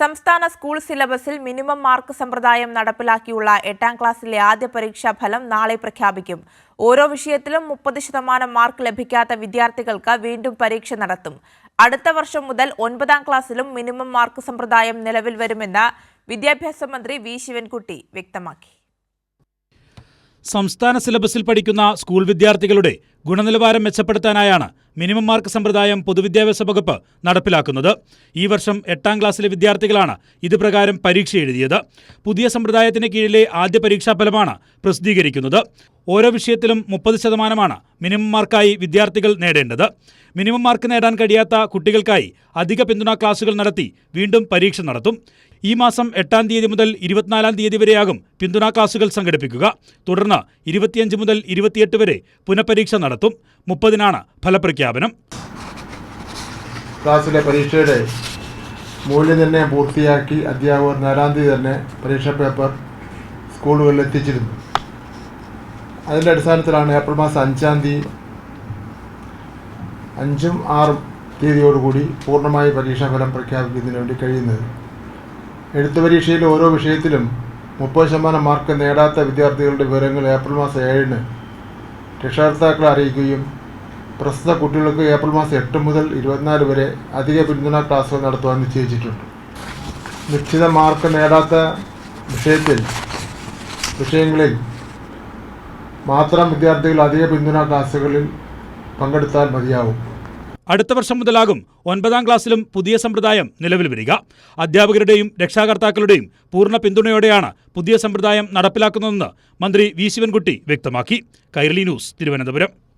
സംസ്ഥാന സ്കൂൾ സിലബസിൽ minimum mark സമ്പ്രദായം നടപ്പിലാക്കിയുള്ള എട്ടാം ക്ലാസ്സിലെ ആദ്യ പരീക്ഷാ ഫലം നാളെ പ്രഖ്യാപിക്കും. ഓരോ വിഷയത്തിലും മുപ്പത് ശതമാനം മാർക്ക് ലഭിക്കാത്ത വിദ്യാർത്ഥികൾക്ക് വീണ്ടും പരീക്ഷ നടത്തും. അടുത്ത വർഷം മുതൽ ഒൻപതാം ക്ലാസ്സിലും മിനിമം മാർക്ക് സമ്പ്രദായം നിലവിൽ വരുമെന്ന് വിദ്യാഭ്യാസ മന്ത്രി വി. ശിവൻകുട്ടി വ്യക്തമാക്കി. സംസ്ഥാന സിലബസിൽ പഠിക്കുന്ന സ്കൂൾ വിദ്യാർത്ഥികളുടെ ഗുണനിലവാരം മെച്ചപ്പെടുത്താനായാണ് മിനിമം മാർക്ക് സമ്പ്രദായം പൊതുവിദ്യാഭ്യാസ വകുപ്പ് നടപ്പിലാക്കുന്നത്. ഈ വർഷം എട്ടാം ക്ലാസ്സിലെ വിദ്യാർത്ഥികളാണ് ഇതുപ്രകാരം പരീക്ഷ എഴുതിയത്. പുതിയ സമ്പ്രദായത്തിന് കീഴിലെ ആദ്യ പരീക്ഷാ ഫലമാണ് പ്രസിദ്ധീകരിക്കുന്നത്. ഓരോ വിഷയത്തിലും മുപ്പത് ശതമാനമാണ് മിനിമം മാർക്കായി വിദ്യാർത്ഥികൾ നേടേണ്ടത്. മിനിമം മാർക്ക് നേടാൻ കഴിയാത്ത കുട്ടികൾക്കായി അധിക പിന്തുണ ക്ലാസുകൾ നടത്തി വീണ്ടും പരീക്ഷ നടത്തും. ഈ മാസം എട്ടാം തീയതി മുതൽ ഇരുപത്തിനാലാം തീയതി വരെയാകും പിന്തുണാ ക്ലാസുകൾ സംഘടിപ്പിക്കുക. തുടർന്ന് ഇരുപത്തിയഞ്ച് മുതൽ ഇരുപത്തിയെട്ട് വരെ പുനഃപരീക്ഷ നടത്തും. മുപ്പതിനാണ് ഫലപ്രഖ്യാപനം. ക്ലാസ്സിലെ പരീക്ഷയുടെ മൂല്യനിർണയം പൂർത്തിയാക്കി അധ്യാപകർ നാലാം തീയതി തന്നെ പരീക്ഷാ പേപ്പർ സ്കൂളുകളിൽ എത്തിച്ചിരുന്നു. അതിന്റെ അടിസ്ഥാനത്തിലാണ് ഏപ്രിൽ മാസം അഞ്ചാം തീയതി അഞ്ചും ആറും തീയതിയോടുകൂടി പൂർണമായി പരീക്ഷാഫലം പ്രഖ്യാപിക്കുന്നതിന് വേണ്ടി കഴിയുന്നത്. എഴുത്തു പരീക്ഷയിൽ ഓരോ വിഷയത്തിലും മുപ്പത് ശതമാനം മാർക്ക് നേടാത്ത വിദ്യാർത്ഥികളുടെ വിവരങ്ങൾ ഏപ്രിൽ മാസം ഏഴിന് രക്ഷകർത്താക്കളെ അറിയിക്കുകയും പ്രസ്തുത കുട്ടികൾക്ക് ഏപ്രിൽ മാസം എട്ട് മുതൽ ഇരുപത്തിനാല് വരെ അധിക പിന്തുണ ക്ലാസുകൾ നടത്തുവാൻ നിശ്ചയിച്ചിട്ടുണ്ട്. നിശ്ചിത മാർക്ക് നേടാത്ത വിഷയത്തിൽ വിഷയങ്ങളിൽ മാത്രം വിദ്യാർത്ഥികൾ അധിക പിന്തുണ ക്ലാസുകളിൽ പങ്കെടുത്താൽ മതിയാവും. അടുത്ത വർഷം മുതലാകും ഒൻപതാം ക്ലാസ്സിലും പുതിയ സമ്പ്രദായം നിലവിൽ വരിക. അധ്യാപകരുടെയും രക്ഷാകർത്താക്കളുടെയും പൂർണ പിന്തുണയോടെയാണ് പുതിയ സമ്പ്രദായം നടപ്പിലാക്കുന്നതെന്ന് മന്ത്രി വി ശിവൻകുട്ടി വ്യക്തമാക്കി. കൈരളി ന്യൂസ് തിരുവനന്തപുരം.